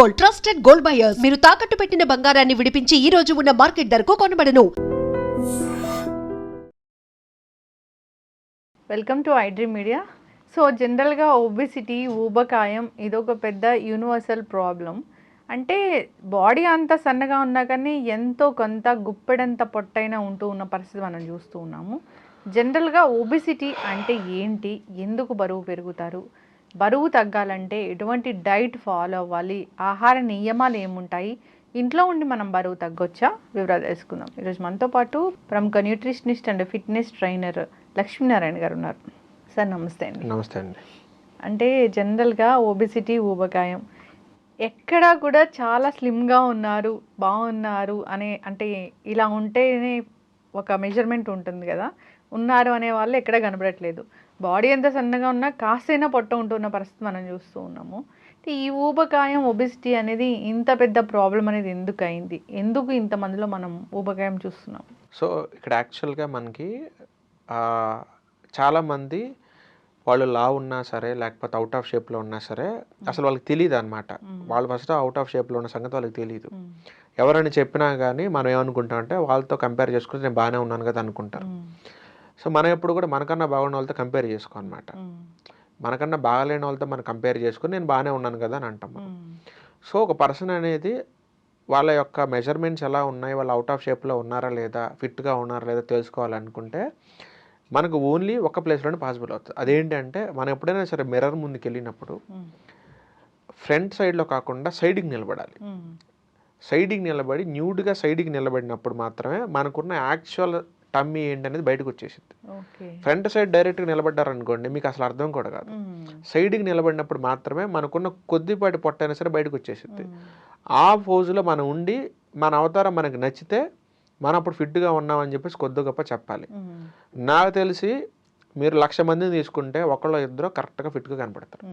Gold trusted gold buyers. మీరు తాకట్టు పెట్టిన బంగారాన్ని విడిపించి ఈ రోజు ఉన్న మార్కెట్ ధరకు కొనబడను. Welcome to iDream media so జనరల్గా ఒబిసిటీ ఊబకాయం ఇదొక పెద్ద యూనివర్సల్ ప్రాబ్లం అంటే బాడీ అంత సన్నగా ఉన్నా కానీ ఎంతో కొంత గుప్పెడంత పొట్టైన ఉంటూ ఉన్న పరిస్థితి మనం చూస్తూ ఉన్నాము. జనరల్గా ఒబిసిటీ అంటే ఏంటి? ఎందుకు బరువు పెరుగుతారు? బరువు తగ్గాలంటే ఎటువంటి డైట్ ఫాలో అవ్వాలి? ఆహార నియమాలు ఏముంటాయి? ఇంట్లో ఉండి మనం బరువు తగ్గొచ్చా? వివరాలు తెలుసుకుందాం. ఈరోజు మనతో పాటు ప్రముఖ nutritionist and fitness trainer Lakshminarayana garu ఉన్నారు. సార్ నమస్తే అండి. నమస్తే అండి. అంటే జనరల్గా ఒబిసిటీ ఊబకాయం ఎక్కడా కూడా చాలా స్లిమ్గా ఉన్నారు బాగున్నారు అనే అంటే ఇలా ఉంటేనే ఒక మెజర్మెంట్ ఉంటుంది కదా. ఉన్నారు అనే వాళ్ళు ఎక్కడ కనబడట్లేదు. బాడీ ఎంత సన్నగా ఉన్నా కాస్తైనా పొట్ట ఉంటున్న పరిస్థితి మనం చూస్తూ ఉన్నాము. ఈ ఊబకాయం ఒబిసిటీ అనేది ఇంత పెద్ద ప్రాబ్లం అనేది ఎందుకు అయింది ఎందుకు ఇంతమందిలో మనం ఊబకాయం చూస్తున్నాం? సో ఇక్కడ యాక్చువల్గా మనకి చాలామంది వాళ్ళు లా ఉన్నా సరే లేకపోతే అవుట్ ఆఫ్ షేప్లో ఉన్నా సరే అసలు వాళ్ళకి తెలియదు అనమాట వాళ్ళు ఫస్ట్ అవుట్ ఆఫ్ షేప్లో ఉన్న సంగతి వాళ్ళకి తెలియదు ఎవరైనా చెప్పినా కానీ మనం ఏమనుకుంటాం అంటే వాళ్ళతో కంపేర్ చేసుకుంటే నేను బాగానే ఉన్నాను కదా అనుకుంటారు. సో మనం ఎప్పుడు కూడా మనకన్నా బాగున్న వాళ్ళతో కంపేర్ చేసుకో అనమాట మనకన్నా బాగాలేని వాళ్ళతో మనం కంపేర్ చేసుకుని నేను బాగానే ఉన్నాను కదా అని అంటాం మనం. సో ఒక పర్సన్ అనేది వాళ్ళ యొక్క మెజర్మెంట్స్ ఎలా ఉన్నాయి వాళ్ళు అవుట్ ఆఫ్ షేప్లో ఉన్నారా లేదా ఫిట్గా ఉన్నారా లేదా తెలుసుకోవాలనుకుంటే మనకు ఓన్లీ ఒక ప్లేస్లోనే పాసిబుల్ అవుతుంది. అదేంటి అంటే మనం ఎప్పుడైనా సరే మిర్రర్ ముందుకు వెళ్ళినప్పుడు ఫ్రంట్ సైడ్లో కాకుండా సైడ్కి నిలబడాలి. సైడ్కి నిలబడి న్యూడ్గా సైడ్కి నిలబడినప్పుడు మాత్రమే మనకున్న యాక్చువల్ టమ్మీ ఏంటి అనేది బయటకు వచ్చేసింది ఫ్రంట్ సైడ్ డైరెక్ట్గా నిలబడ్డారనుకోండి మీకు అసలు అర్థం కూడా కాదు. సైడ్కి నిలబడినప్పుడు మాత్రమే మనకున్న కొద్దిపాటి పొట్ట అయినా సరే బయటకు వచ్చేసింది ఆ పోజులో మనం ఉండి మన అవతారం మనకు నచ్చితే మనం అప్పుడు ఫిట్గా ఉన్నామని చెప్పేసి కొద్ది గొప్ప చెప్పాలి. నాకు తెలిసి మీరు లక్ష మందిని తీసుకుంటే ఒకళ్ళు ఇద్దరు కరెక్ట్గా ఫిట్గా కనపడతారు.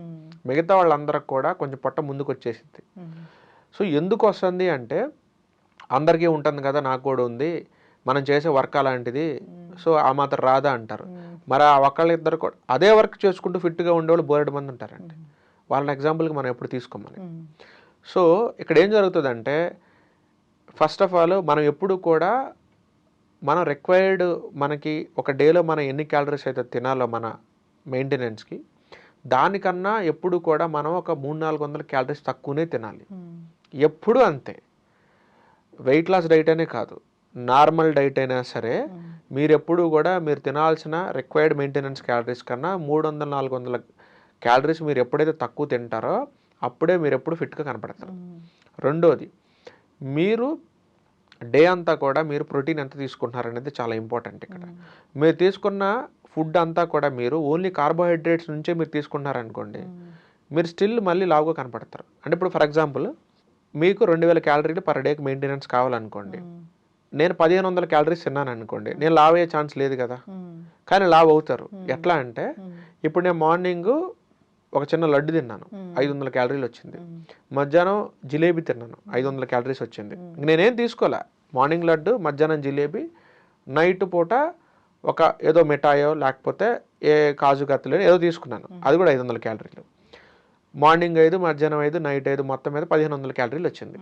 మిగతా వాళ్ళందరికి కూడా కొంచెం పొట్ట ముందుకు వచ్చేసింది సో ఎందుకు వస్తుంది అంటే అందరికీ ఉంటుంది కదా నాకు కూడా ఉంది. మనం చేసే వర్క్ అలాంటిది. సో ఆ మాత్రం రాదా అంటారు. మరి ఆ ఒకళ్ళిద్దరు కూడా అదే వర్క్ చేసుకుంటూ ఫిట్గా ఉండేవాళ్ళు బోలెడు మంది ఉంటారండి. వాళ్ళని ఎగ్జాంపుల్కి మనం ఎప్పుడు తీసుకోమని. సో ఇక్కడ ఏం జరుగుతుందంటే ఫస్ట్ ఆఫ్ ఆల్ మనం ఎప్పుడు కూడా మనం రిక్వైర్డ్ మనకి ఒక డేలో మనం ఎన్ని క్యాలరీస్ అయితే తినాలో మన మెయింటెనెన్స్కి దానికన్నా ఎప్పుడు కూడా మనం ఒక మూడు నాలుగు వందల క్యాలరీస్ తక్కువనే తినాలి. ఎప్పుడు అంతే. వెయిట్ లాస్ డైట్ అనే కాదు. నార్మల్ డైట్ అయినా సరే మీరు ఎప్పుడు కూడా మీరు తినాల్సిన రిక్వైర్డ్ మెయింటెనెన్స్ క్యాలరీస్ కన్నా మూడు వందల నాలుగు వందల క్యాలరీస్ మీరు ఎప్పుడైతే తక్కువ తింటారో అప్పుడే మీరు ఎప్పుడు ఫిట్గా కనపడతారు. రెండోది మీరు డే అంతా కూడా మీరు ప్రోటీన్ ఎంత తీసుకుంటున్నారు అనేది చాలా ఇంపార్టెంట్ ఇక్కడ. మీరు తీసుకున్న ఫుడ్ అంతా కూడా మీరు ఓన్లీ కార్బోహైడ్రేట్స్ నుంచే మీరు తీసుకుంటున్నారనుకోండి మీరు స్టిల్ మళ్ళీ లావుగా కనపడతారు. అంటే ఇప్పుడు ఫర్ ఎగ్జాంపుల్ మీకు రెండు వేల క్యాలరీలు పర్ డేకి మెయింటెనెన్స్ కావాలనుకోండి. నేను పదిహేను వందల క్యాలరీస్ తిన్నాను అనుకోండి నేను లావ్ అయ్యే ఛాన్స్ లేదు కదా. కానీ లావ్ అవుతారు. ఎట్లా అంటే ఇప్పుడు నేను మార్నింగ్ ఒక చిన్న లడ్డు తిన్నాను. ఐదు వందల క్యాలరీలు వచ్చింది. మధ్యాహ్నం జిలేబీ తిన్నాను. ఐదు వందల క్యాలరీస్ వచ్చింది. నేనేం తీసుకోలే. మార్నింగ్ లడ్డు మధ్యాహ్నం జిలేబీ నైట్ పూట ఒక ఏదో మిఠాయో లేకపోతే ఏ కాజు కత్తులు ఏదో తీసుకున్నాను. అది కూడా ఐదు వందల క్యాలరీలు మార్నింగ్ ఐదు మధ్యాహ్నం ఐదు నైట్ ఐదు మొత్తం మీద పదిహేను వందల క్యాలరీలు వచ్చింది.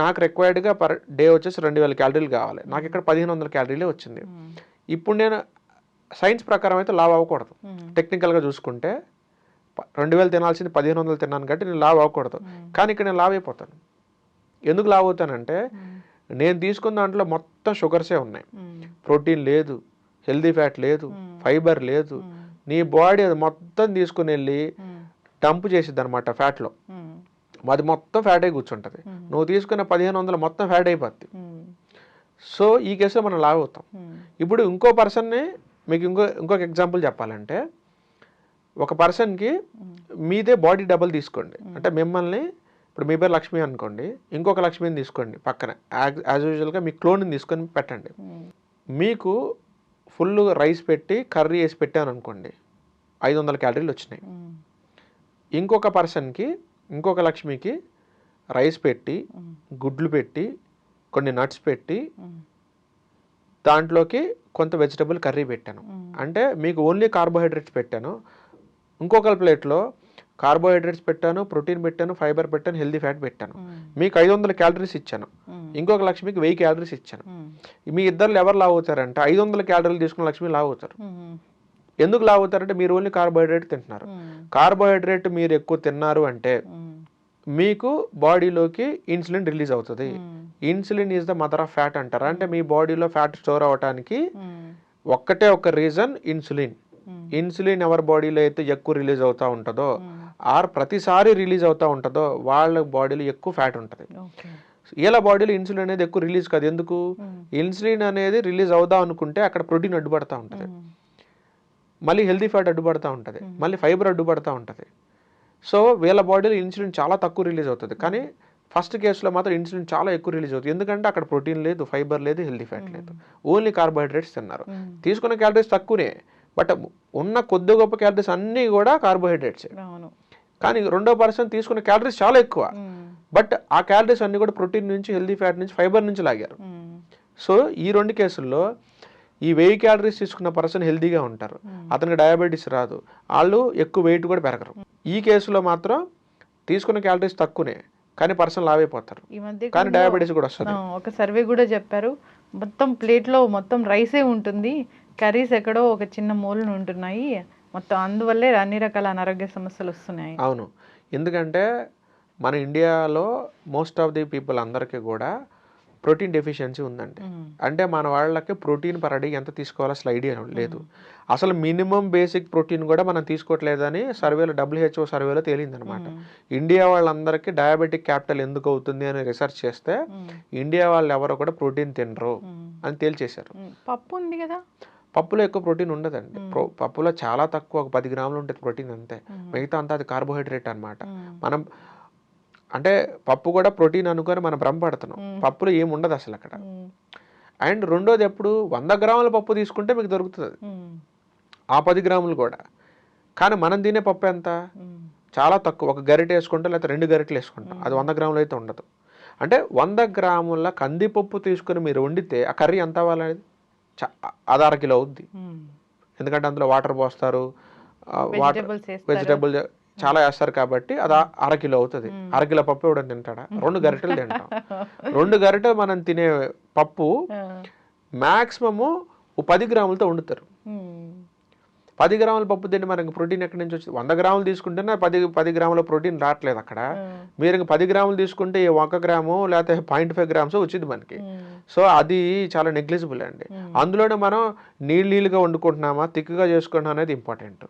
నాకు రిక్వైర్డ్గా పర్ డే వచ్చేసి రెండు వేల క్యాలరీలు కావాలి. నాకు ఇక్కడ పదిహేను వందల క్యాలరీలే వచ్చింది. ఇప్పుడు నేను సైన్స్ ప్రకారం అయితే లావ్ అవ్వకూడదు. టెక్నికల్గా చూసుకుంటే రెండు వేలు తినాల్సింది పదిహేను వందలు తిన్నాను కాబట్టి నేను లావ్ అవ్వకూడదు. కానీ ఇక్కడ నేను లావ్ అయిపోతాను. ఎందుకు లావ్ అవుతానంటే నేను తీసుకున్న దాంట్లో మొత్తం షుగర్సే ఉన్నాయి. ప్రోటీన్ లేదు హెల్దీ ఫ్యాట్ లేదు ఫైబర్ లేదు. నీ బాడీ అది మొత్తం తీసుకుని వెళ్ళి డంప్ చేసిద్ది అనమాట ఫ్యాట్లో అది మొత్తం ఫ్యాట్ అయి కూర్చుంటుంది నువ్వు తీసుకున్న పదిహేను వందలు మొత్తం ఫ్యాట్ అయిపోద్ది. సో ఈ కేసులో మనం లావ్ అవుతాం. ఇప్పుడు ఇంకో పర్సన్ని మీకు ఇంకో ఇంకొక ఎగ్జాంపుల్ చెప్పాలంటే ఒక పర్సన్కి మీదే బాడీ డబల్ తీసుకోండి. అంటే మిమ్మల్ని ఇప్పుడు మీ పేరు లక్ష్మి అనుకోండి ఇంకొక లక్ష్మిని తీసుకోండి పక్కన. యాజ్ యూజువల్గా మీ క్లోన్ని తీసుకొని పెట్టండి. మీకు ఫుల్ రైస్ పెట్టి కర్రీ వేసి పెట్టాను అనుకోండి ఐదు వందల క్యాలరీలు వచ్చినాయి. ఇంకొక పర్సన్కి ఇంకొక లక్ష్మికి రైస్ పెట్టి గుడ్లు పెట్టి కొన్ని నట్స్ పెట్టి దాంట్లోకి కొంత వెజిటబుల్ కర్రీ పెట్టాను. అంటే మీకు ఓన్లీ కార్బోహైడ్రేట్స్ పెట్టాను. ఇంకొక ప్లేట్లో కార్బోహైడ్రేట్స్ పెట్టాను ప్రోటీన్ పెట్టాను ఫైబర్ పెట్టాను హెల్దీ ఫ్యాట్ పెట్టాను. మీకు ఐదు వందల క్యాలరీస్ ఇచ్చాను. ఇంకొక లక్ష్మికి వెయ్యి క్యాలరీస్ ఇచ్చాను. మీ ఇద్దరు ఎవరు లావ్ అవుతారంటే ఐదు వందల క్యాలరీలు తీసుకున్న లక్ష్మి లావ్ అవుతారు. ఎందుకు లావ్ అవుతారంటే మీరు ఓన్లీ కార్బోహైడ్రేట్ తింటున్నారు. కార్బోహైడ్రేట్ మీరు ఎక్కువ తిన్నారు అంటే. మీకు బాడీలోకి ఇన్సులిన్ రిలీజ్ అవుతుంది. Insulin is the mother of fat అంటారు అంటే మీ బాడీలో ఫ్యాట్ స్టోర్ అవ్వడానికి మ్మ్. ఒక్కటే ఒక రీజన్ ఇన్సులిన్. ఇన్సులిన్ ఎవరి బాడీలో అయితే ఎక్కువ రిలీజ్ అవుతూ ఉంటుందో. ఆర్ ప్రతిసారి రిలీజ్ అవుతూ ఉంటుందో వాళ్ళ బాడీలో ఎక్కువ ఫ్యాట్ ఉంటుంది వీళ్ళ బాడీలో ఇన్సులిన్ అనేది ఎక్కువ రిలీజ్ కాదు ఎందుకు. ఇన్సులిన్ అనేది రిలీజ్ అవుదాం అనుకుంటే అక్కడ ప్రోటీన్ అడ్డుపడతా ఉంటుంది. మళ్ళీ హెల్దీ ఫ్యాట్ అడ్డుపడతా ఉంటుంది. మళ్ళీ ఫైబర్ అడ్డుపడతా ఉంటుంది. సో వీళ్ళ బాడీలో ఇన్సులిన్ చాలా తక్కువ రిలీజ్ అవుతుంది. కానీ ఫస్ట్ కేసులో మాత్రం ఇన్సులిన్ చాలా ఎక్కువ రిలీజ్ అవుతుంది. ఎందుకంటే అక్కడ ప్రోటీన్ లేదు ఫైబర్ లేదు హెల్దీ ఫ్యాట్ లేదు. ఓన్లీ కార్బోహైడ్రేట్స్ తిన్నారు. తీసుకున్న క్యాలరీస్ తక్కువనే. బట్ ఉన్న కొద్ది గొప్ప క్యాలరీస్ అన్నీ కూడా కార్బోహైడ్రేట్స్. కానీ రెండో పర్సన్ తీసుకున్న క్యాలరీస్ చాలా ఎక్కువ. బట్ ఆ క్యాలరీస్ అన్ని కూడా ప్రోటీన్ నుంచి హెల్దీ ఫ్యాట్ నుంచి ఫైబర్ నుంచి లాగారు. సో ఈ రెండు కేసుల్లో ఈ వెయ్యి క్యాలరీస్ తీసుకున్న పర్సన్ హెల్దీగా ఉంటారు. అతనికి డయాబెటీస్ రాదు. వాళ్ళు ఎక్కువ వెయిట్ కూడా పెరగరు. ఈ కేసులో మాత్రం తీసుకున్న క్యాలరీస్ తక్కువనే కానీ పర్సన్ లావ్ అయిపోతారు. ఈ మధ్య కానీ డయాబెటీస్ కూడా వస్తుంది. ఒక సర్వే కూడా చెప్పారు. మొత్తం ప్లేట్లో మొత్తం రైసే ఉంటుంది. కర్రీస్ ఎక్కడో ఒక చిన్న మూలన ఉంటున్నాయి. మొత్తం అందువల్లే అన్ని రకాల అనారోగ్య సమస్యలు వస్తున్నాయి. అవును. ఎందుకంటే మన ఇండియాలో మోస్ట్ ఆఫ్ ది పీపుల్ అందరికీ కూడా ప్రోటీన్ డెఫిషియన్సీ ఉందండి. అంటే మన వాళ్ళకి ప్రోటీన్ పర్ డే ఎంత తీసుకోవాలో అసలు ఐడియా లేదు. అసలు మినిమం బేసిక్ ప్రోటీన్ కూడా మనం తీసుకోవట్లేదని సర్వేలో డబ్ల్యూహెచ్ఓ సర్వేలో తేలిందనమాట ఇండియా వాళ్ళందరికీ డయాబెటిక్ క్యాపిటల్ ఎందుకు అవుతుంది అని రీసెర్చ్ చేస్తే. ఇండియా వాళ్ళు ఎవరు కూడా ప్రోటీన్ తినరు. అని తేల్చేశారు. పప్పు ఉంది కదా? పప్పులో ఎక్కువ ప్రోటీన్ ఉండదండి. పప్పులో చాలా తక్కువ ఒక పది గ్రాములు ఉంటుంది ప్రోటీన్ అంతే. మిగతా అంతా అది కార్బోహైడ్రేట్ అన్నమాట. మ్మ్. మనం అంటే పప్పు కూడా ప్రోటీన్ అనుకొని మనం భ్రమపడుతున్నాం పప్పులో ఏమి ఉండదు అసలు అక్కడ. అండ్ రెండోది ఎప్పుడు వంద గ్రాముల పప్పు తీసుకుంటే మీకు దొరుకుతుంది. ఆ పది గ్రాములు కూడా. కానీ మనం తినే పప్పు ఎంత. చాలా తక్కువ. ఒక గరిటె వేసుకుంటాం లేకపోతే రెండు గరిటెలు వేసుకుంటాం. అది వంద గ్రాములు అయితే ఉండదు. అంటే వంద గ్రాముల కందిపప్పు తీసుకుని మీరు వండితే ఆ కర్రీ ఎంత అవ్వాలి చా అది అర కిలో అవుద్ది. ఎందుకంటే అందులో వాటర్ పోస్తారు. వాటర్. వెజిటబుల్ చాలా వేస్తారు కాబట్టి అది ఆ- అర కిలో అవుతుంది. అర కిలో పప్పు ఇవ్వడం తింటాడా? రెండు గరిటెలు తింటాం. రెండు గరిటెలు మనం తినే పప్పు. మ్యాక్సిమము పది గ్రాములతో వండుతారు. పది గ్రాముల పప్పు తింటే మనకి ప్రోటీన్ ఎక్కడి నుంచి వచ్చింది వంద గ్రాములు తీసుకుంటేనే పది పది గ్రాముల ప్రోటీన్ రావట్లేదు అక్కడ. మీరు ఇంక పది గ్రాములు తీసుకుంటే ఒక గ్రాము లేకపోతే పాయింట్ ఫైవ్ గ్రామ్స్ వచ్చింది మనకి. సో అది చాలా నెగ్లిజిబుల్ అండి. అందులోనే మనం నీళ్ళు నీళ్ళుగా వండుకుంటున్నామా తిక్కుగా చేసుకుంటున్నాం అనేది ఇంపార్టెంట్.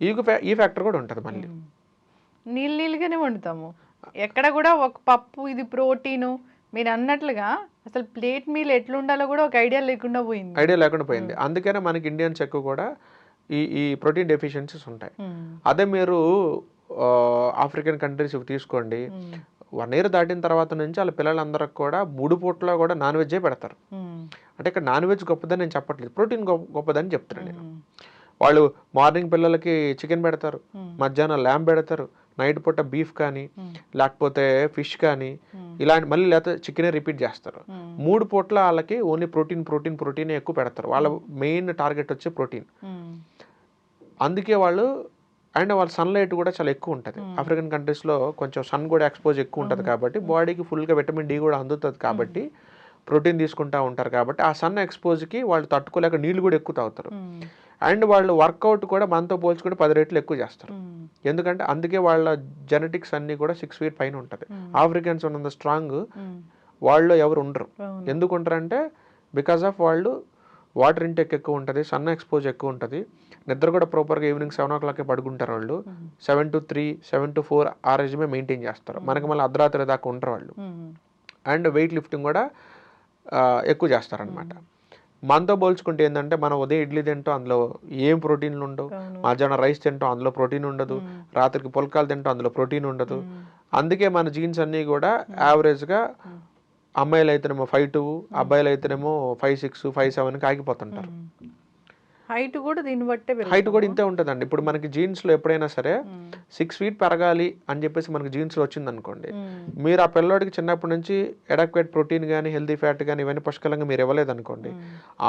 మ్మ్. ఈ ఫ్యా- ఈ ఫ్యాక్టర్ కూడా ఉంటుంది మళ్ళీ నీళ్ళు నీళ్ళుగానే వండుతాము ఎక్కడ కూడా ఒక పప్పు ఇది ప్రోటీను మీరు అన్నట్లుగా అసలు ప్లేట్ మీల్ ఎట్లుండాలో కూడా ఒక ఐడియా లేకుండా పోయింది ఐడియా లేకుండా పోయింది అందుకనే మనకి ఇండియన్స్ ఎక్కువ కూడా ఈ ఈ ప్రోటీన్ డెఫిషియన్సీస్ ఉంటాయి. అదే మీరు ఆఫ్రికన్ కంట్రీస్ తీసుకోండి. వన్ ఇయర్ దాటిన తర్వాత నుంచి వాళ్ళ పిల్లలందరికి కూడా మూడు పూట్ల కూడా నాన్ వెజ్జే పెడతారు. అంటే ఇక్కడ నాన్ వెజ్ గొప్పదని నేను చెప్పట్లేదు ప్రోటీన్ గొప్ప గొప్పదని చెప్తున్నాను నేను. వాళ్ళు మార్నింగ్ పిల్లలకి చికెన్ పెడతారు. మధ్యాహ్నం ల్యాంబ్ పెడతారు నైట్ పూట బీఫ్ కానీ. లేకపోతే ఫిష్ కానీ. ఇలాంటి మళ్ళీ లేకపోతే చికెనే రిపీట్ చేస్తారు. మూడు పూట్ల వాళ్ళకి ఓన్లీ ప్రోటీన్ ప్రోటీన్ ప్రోటీన్ ఎక్కువ పెడతారు వాళ్ళ మెయిన్ టార్గెట్ వచ్చే ప్రోటీన్. అందుకే వాళ్ళు అండ్ వాళ్ళ సన్లైట్ కూడా చాలా ఎక్కువ ఉంటుంది ఆఫ్రికన్ కంట్రీస్లో కొంచెం సన్ కూడా ఎక్స్పోజ్ ఎక్కువ ఉంటుంది కాబట్టి బాడీకి ఫుల్గా విటమిన్ డి కూడా అందుతుంది కాబట్టి ప్రోటీన్ తీసుకుంటా ఉంటారు కాబట్టి ఆ సన్ ఎక్స్పోజ్కి వాళ్ళు తట్టుకోలేక నీళ్ళు కూడా ఎక్కువ తాగుతారు. అండ్ వాళ్ళు వర్కౌట్ కూడా మనతో పోల్చుకుంటే పది రెట్లు ఎక్కువ చేస్తారు. ఎందుకంటే అందుకే వాళ్ళ జెనెటిక్స్ అన్నీ కూడా సిక్స్ ఫీట్ పైన ఉంటుంది. ఆఫ్రికన్స్ ఉన్నంత స్ట్రాంగ్. వాళ్ళు ఎవరు ఉండరు. ఎందుకు ఉంటారంటే బికాస్ ఆఫ్ వాళ్ళు వాటర్ ఇంటెక్ ఎక్కువ ఉంటుంది సన్ ఎక్స్పోజ్ ఎక్కువ ఉంటుంది. నిద్ర కూడా ప్రాపర్గా ఈవినింగ్ సెవెన్ ఓ క్లాక్కి పడుకుంటారు వాళ్ళు. Seven to three seven to four ఆ రేజ్మే మెయింటైన్ చేస్తారు. మనకి మళ్ళీ అర్ధరాత్రి దాకా ఉంటారు వాళ్ళు. అండ్ వెయిట్ లిఫ్టింగ్ కూడా ఎక్కువ చేస్తారనమాట మనతో పోల్చుకుంటే ఏంటంటే మనం ఉదయం ఇడ్లీ తింటాం అందులో ఏం ప్రోటీన్లు ఉండవు. మధ్యాహ్నం రైస్ తింటాం అందులో ప్రోటీన్ ఉండదు. రాత్రికి పుల్కాలు తింటాం అందులో ప్రోటీన్ ఉండదు. అందుకే మన జీన్స్ అన్నీ కూడా యావరేజ్గా అమ్మాయిలు అయితేనేమో ఫైవ్ టూ అబ్బాయిలు అయితేనేమో ఫైవ్ సిక్స్ ఫైవ్ సెవెన్కి ఆగిపోతుంటారు. హైట్ కూడా దీన్ని బట్టే. హైట్ కూడా ఇంతే ఉంటుందండి ఇప్పుడు మనకి జీన్స్లో ఎప్పుడైనా సరే. సిక్స్ ఫీట్ పెరగాలి అని చెప్పేసి మనకి జీన్స్లో వచ్చింది అనుకోండి. మీరు ఆ పిల్లోడికి చిన్నప్పటి నుంచి ఎడక్వేట్ ప్రోటీన్ కానీ హెల్దీ ఫ్యాట్ కానీ ఇవన్నీ పుష్కలంగా మీరు ఇవ్వలేదు అనుకోండి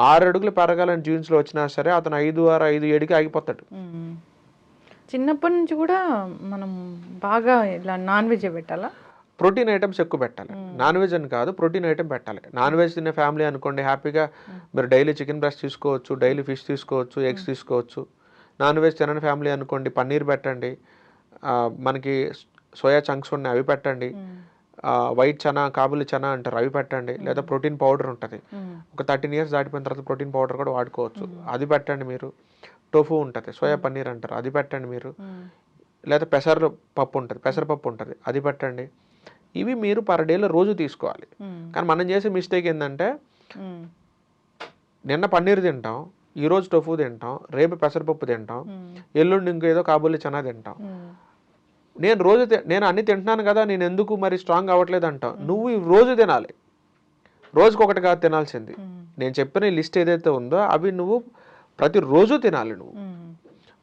ఆరు అడుగులు పెరగాలని జీన్స్లో వచ్చినా సరే అతను ఐదు ఆరు ఐదు ఏడుకి ఆగిపోతాడు. చిన్నప్పటి నుంచి కూడా మనం బాగా ఇలా నాన్ వెజ్ పెట్టాలా ప్రోటీన్ ఐటమ్స్ ఎక్కువ పెట్టాలి. నాన్ వెజ్ అని కాదు ప్రోటీన్ ఐటమ్ పెట్టాలి. నాన్ వెజ్ తినే ఫ్యామిలీ అనుకోండి హ్యాపీగా మీరు డైలీ చికెన్ బ్రెస్ట్ తీసుకోవచ్చు డైలీ ఫిష్ తీసుకోవచ్చు ఎగ్స్ తీసుకోవచ్చు. నాన్ వెజ్ తినని ఫ్యామిలీ అనుకోండి పన్నీర్ పెట్టండి మనకి సోయా చంక్స్ ఉన్నాయి అవి పెట్టండి. వైట్ చనా కాబులి చనా అంటారు అవి పెట్టండి. లేదా ప్రోటీన్ పౌడర్ ఉంటుంది. ఒక థర్టీన్ ఇయర్స్ దాటిపోయిన తర్వాత ప్రోటీన్ పౌడర్ కూడా వాడుకోవచ్చు. అది పెట్టండి మీరు. టోఫు ఉంటుంది సోయా పన్నీర్ అంటారు అది పెట్టండి మీరు. లేదా పెసర పప్పు ఉంటుంది పెసరపప్పు ఉంటుంది అది పెట్టండి. ఇవి మీరు పర్ డేలో రోజు తీసుకోవాలి. కానీ మనం చేసే మిస్టేక్ ఏంటంటే నిన్న పన్నీర్ తింటాం ఈ రోజు టోఫు తింటాం రేపు పెసరపప్పు తింటాం ఎల్లుండి ఇంకేదో కాబూలి చనా తింటాం. నేను రోజు నేను అన్ని తింటున్నాను కదా నేను ఎందుకు మరి స్ట్రాంగ్ అవ్వట్లేదు అంటాం నువ్వు ఈ రోజు తినాలి. రోజుకి ఒకటి కాదు తినాల్సింది. నేను చెప్పిన ఈ లిస్ట్ ఏదైతే ఉందో అవి నువ్వు ప్రతిరోజు తినాలి నువ్వు.